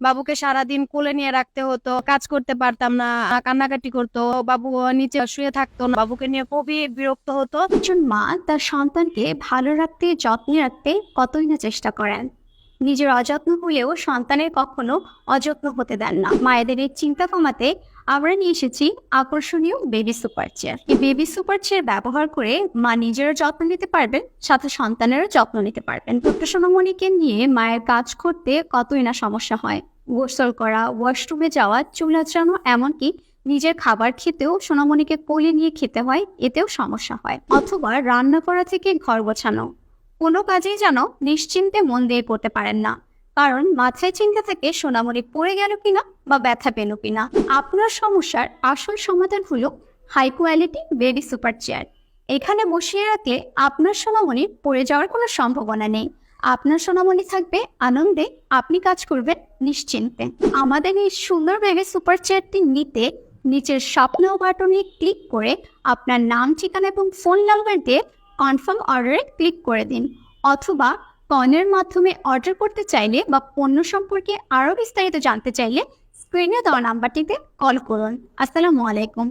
বাবুকে সারাদিন কোলে নিয়ে রাখতে হতো, কাজ করতে পারতাম না, কান্নাকাটি করতো, বাবু নিচে শুয়ে থাকতো না, বাবুকে নিয়ে খুবই বিরক্ত হতো। একজন মা তার সন্তানকে ভালো রাখতে, যত্নে রাখতে কতই না চেষ্টা করেন। নিজের অযত্ন হলেও সন্তানের কখনো অযত্ন হতে দেন না। মায়েদের এই চিন্তা কমাতে আমরা নিয়ে এসেছি আকর্ষণীয় বেবি সুপার চেয়ার এই বেবি সুপার চেয়ার ব্যবহার করে মা নিজেরও যত্ন নিতে পারবেন, সাথে সন্তানেরও যত্ন নিতে পারবেন। ছোট্ট সোনামণিকে নিয়ে মায়ের কাজ করতে কতই না সমস্যা হয়। গোসল করা, ওয়াশরুমে যাওয়া, চুলা এমনকি নিজের খাবার খেতেও সোনামণিকে কোলে নিয়ে খেতে হয়, এতেও সমস্যা হয়। অথবা রান্না করা থেকে ঘর গোছানো। কোনো কাজেই যেন নিশ্চিন্তে মন দিয়ে করতে পারেন না। কারণ মাথায় চিন্তা থাকে সোনামণি পড়ে গেল কিনা বা ব্যথা পেল কিনা, আপনার সমস্যার আসল সমাধান হলো high quality baby super chair এখানে বসিয়ে রাখলে আপনার সোনামণি পড়ে যাওয়ার কোনো সম্ভাবনা নেই। আপনার সোনামণি থাকবে আনন্দে, আপনি কাজ করবেন নিশ্চিন্তে। আমাদের এই সুন্দর বেবি সুপার চেয়ারটি নিতে নিচের স্বপ্ন বাটনে ক্লিক করে আপনার নাম, ঠিকানা এবং ফোন নাম্বার দিয়ে কনফার্ম অর্ডারে ক্লিক করে দিন। অথবা কনের মাধ্যমে অর্ডার করতে চাইলে বা পণ্য সম্পর্কে আরও বিস্তারিত জানতে চাইলে স্ক্রিনে দেওয়া নাম্বারটিতে কল করুন। আসসালামু আলাইকুম।